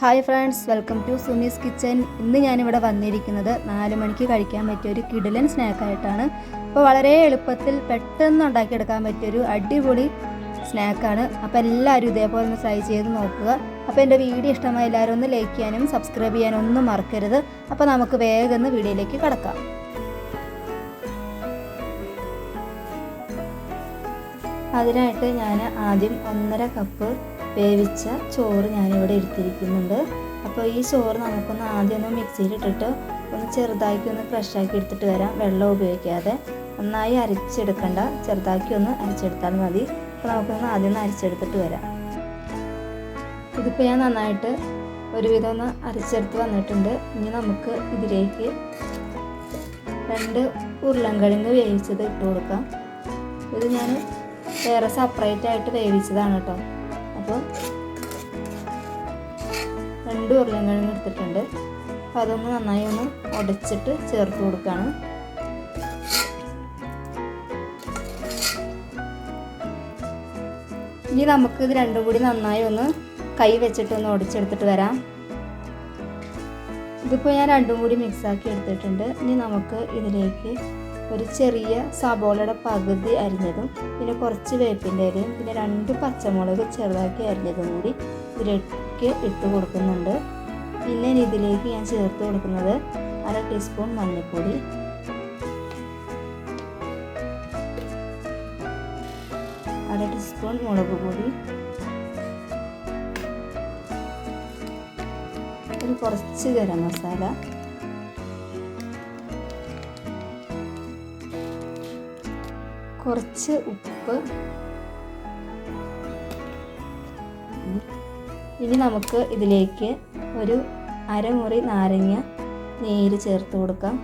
Hi friends welcome to Sumi's kitchen. ഇന്ന് ഞാനിവിടെ വന്നിരിക്കുന്നത് നാല് മണിക്ക് കഴിക്കാൻ പറ്റിയ ഒരു കിടിലൻ സ്നാക്കായിട്ടാണ് അപ്പോൾ വളരെ എളുപ്പത്തിൽ പെട്ടെന്ന് ഉണ്ടാക്കിയെടുക്കാൻ പറ്റിയൊരു അടിപൊളി സ്നാക്കാണ് അപ്പോൾ എല്ലാവരും ഇതേപോലെ ഒന്ന് ട്രൈ ചെയ്ത് നോക്കുക. അപ്പോൾ എന്റെ വീഡിയോ ഇഷ്ടമായ എല്ലാവരും ഒന്ന് ലൈക്ക് ചെയ്യാനും സബ്സ്ക്രൈബ് ചെയ്യാനും ഒന്നും മറക്കരുത്. അപ്പോൾ നമുക്ക് വേഗം ഒന്ന് വീഡിയോയിലേക്ക് കടക്കാം. അതിനായിട്ട് ഞാൻ ആദ്യം ഒന്നര കപ്പ് വേവിച്ച ചോറ് ഞാനിവിടെ എടുത്തിരിക്കുന്നുണ്ട്. അപ്പോൾ ഈ ചോറ് നമുക്കൊന്ന് ആദ്യം ഒന്ന് മിക്സിയിലിട്ടിട്ട് ഒന്ന് ചെറുതാക്കി ഒന്ന് ക്രഷാക്കി എടുത്തിട്ട് വരാം. വെള്ളം ഉപയോഗിക്കാതെ. നന്നായി അരച്ചെടുക്കണ്ട. ചെറുതാക്കി ഒന്ന് അരച്ചെടുത്താൽ മതി. അപ്പോൾ നമുക്കൊന്ന് ആദ്യം ഒന്ന് അരച്ചെടുത്തിട്ട് വരാം. ഇതിപ്പോൾ ഞാൻ നന്നായിട്ട് ഒരുവിധം ഒന്ന് അരച്ചെടുത്ത് വന്നിട്ടുണ്ട്. ഇനി നമുക്ക് ഇതിലേക്ക് രണ്ട് ഉരുളൻകിഴങ്ങ് വേവിച്ചത് ഇട്ട് കൊടുക്കാം. ഇത് ഞാൻ വേറെ സെപ്പറേറ്റ് ആയിട്ട് വേവിച്ചതാണ് കേട്ടോ. അപ്പോൾ രണ്ട് ഉരുളൻകിഴങ്ങ് എടുത്തിട്ടുണ്ട്. അപ്പോൾ അതൊന്ന് നന്നായി ഒന്ന് ഉടച്ചിട്ട് ചേർത്ത് കൊടുക്കുകയാണ് ഇനി നമുക്ക് ഇത് രണ്ടും കൂടി നന്നായി ഒന്ന് കൈ വെച്ചിട്ട് ഒന്ന് ഉടച്ചെടുത്തിട്ട് വരാം. ഇതിപ്പോൾ ഞാൻ രണ്ടും കൂടി മിക്സാക്കി എടുത്തിട്ടുണ്ട്. ഇനി നമുക്ക് ഇതിലേക്ക് ഒരു ചെറിയ സബോളയുടെ പകുതി അരിഞ്ഞതും പിന്നെ കുറച്ച് വേപ്പിന്റെ അരിയും പിന്നെ രണ്ട് പച്ചമുളക് ചെറുതാക്കി അരിഞ്ഞതും കൂടി ഇതിലേക്ക് ഇട്ട് കൊടുക്കുന്നുണ്ട്. പിന്നെ ഇതിലേക്ക് ഞാൻ ചേർത്ത് കൊടുക്കുന്നത് അര ടീസ്പൂൺ മഞ്ഞൾപ്പൊടി. അര ടീസ്പൂൺ മുളക് പൊടി. ഒരു കുറച്ച് ഗരം മസാല. കുറച്ച് ഉപ്പ്. ഇനി നമുക്ക് ഇതിലേക്ക് ഒരു അരമുറി നാരങ്ങ നീര് ചേർത്ത് കൊടുക്കാം.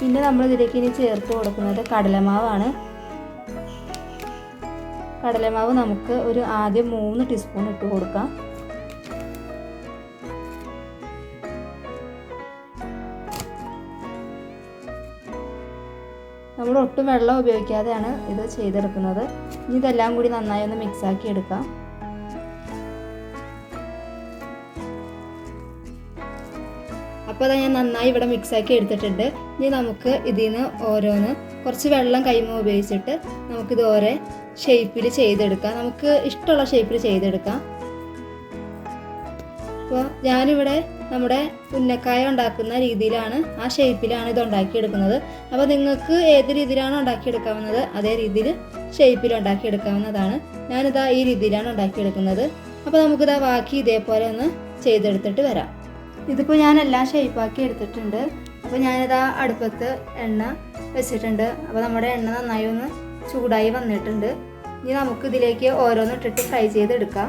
പിന്നെ നമ്മൾ ഇതിലേക്ക് ഇനി ചേർത്ത് കൊടുക്കുന്നത് കടലമാവാണ്. കടലമാവ് നമുക്ക് ഒരു ആദ്യം മൂന്ന് ടീസ്പൂൺ ഇട്ട് കൊടുക്കാം. നമ്മൾ ഒട്ടും വെള്ളം ഉപയോഗിക്കാതെയാണ് ഇത് ചെയ്തെടുക്കുന്നത്. ഇനി ഇതെല്ലാം കൂടി നന്നായി ഒന്ന് മിക്സാക്കി എടുക്കാം. അപ്പോൾ ഞാൻ നന്നായി ഇവിടെ മിക്സാക്കി എടുത്തിട്ടുണ്ട്. ഇനി നമുക്ക് ഇതിൽ നിന്ന് ഓരോന്ന് കുറച്ച് വെള്ളം കൈമ ഉപയോഗിച്ചിട്ട് നമുക്കിത് ഓരോ ഷേപ്പിൽ ചെയ്തെടുക്കാം. നമുക്ക് ഇഷ്ടമുള്ള ഷേപ്പിൽ ചെയ്തെടുക്കാം. അപ്പോൾ ഞാനിവിടെ നമ്മുടെ ഉന്നക്കായ ഉണ്ടാക്കുന്ന രീതിയിലാണ് ആ ഷേപ്പിലാണ് ഇത് ഉണ്ടാക്കിയെടുക്കുന്നത്. അപ്പോൾ നിങ്ങൾക്ക് ഏത് രീതിയിലാണ് ഉണ്ടാക്കിയെടുക്കാവുന്നത് അതേ രീതിയിൽ ഷേപ്പിൽ ഉണ്ടാക്കിയെടുക്കാവുന്നതാണ്. ഞാനിതാ ഈ രീതിയിലാണ് ഉണ്ടാക്കിയെടുക്കുന്നത്. അപ്പോൾ നമുക്കിതാ ബാക്കി ഇതേപോലെ ഒന്ന് ചെയ്തെടുത്തിട്ട് വരാം. ഇതിപ്പോൾ ഞാൻ എല്ലാം ഷേപ്പാക്കി എടുത്തിട്ടുണ്ട്. അപ്പോൾ ഞാനിതാ അടുപ്പത്ത് എണ്ണ വെച്ചിട്ടുണ്ട്. അപ്പോൾ നമ്മുടെ എണ്ണ നന്നായി ഒന്ന് ചൂടായി വന്നിട്ടുണ്ട്. ഇനി നമുക്ക് ഇതിലേക്ക് ഓരോന്നിട്ടിട്ട് ഫ്രൈ ചെയ്തെടുക്കാം.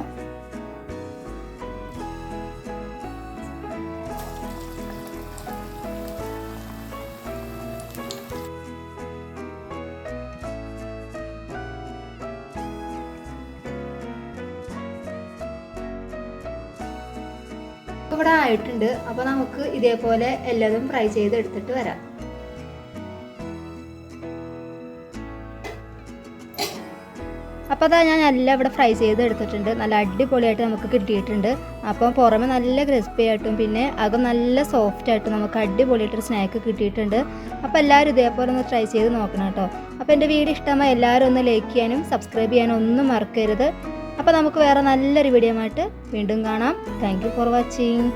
ഇവിടെ ആയിട്ടുണ്ട്. അപ്പോൾ നമുക്ക് ഇതേപോലെ എല്ലാതും ഫ്രൈ ചെയ്ത് എടുത്തിട്ട് വരാം. അപ്പോൾ അതാ ഞാൻ എല്ലാം ഇവിടെ ഫ്രൈ ചെയ്ത് എടുത്തിട്ടുണ്ട് നല്ല അടിപൊളിയായിട്ട് നമുക്ക് കിട്ടിയിട്ടുണ്ട്. അപ്പോൾ പുറമെ നല്ല ക്രിസ്പി ആയിട്ടും പിന്നെ അകം നല്ല സോഫ്റ്റ് ആയിട്ടും നമുക്ക് അടിപൊളിയായിട്ടൊരു സ്നാക്ക് കിട്ടിയിട്ടുണ്ട്. അപ്പോൾ എല്ലാവരും ഇതേപോലെ ഒന്ന് ട്രൈ ചെയ്ത് നോക്കണം കേട്ടോ. അപ്പോൾ എന്റെ വീഡിയോ ഇഷ്ടമായി എല്ലാവരും ഒന്ന് ലൈക്ക് ചെയ്യാനും സബ്സ്ക്രൈബ് ചെയ്യാനും ഒന്നും മറക്കരുത്. അപ്പോൾ നമുക്ക് വേറെ നല്ലൊരു വീഡിയോ ആയിട്ട് വീണ്ടും കാണാം. Thank for watching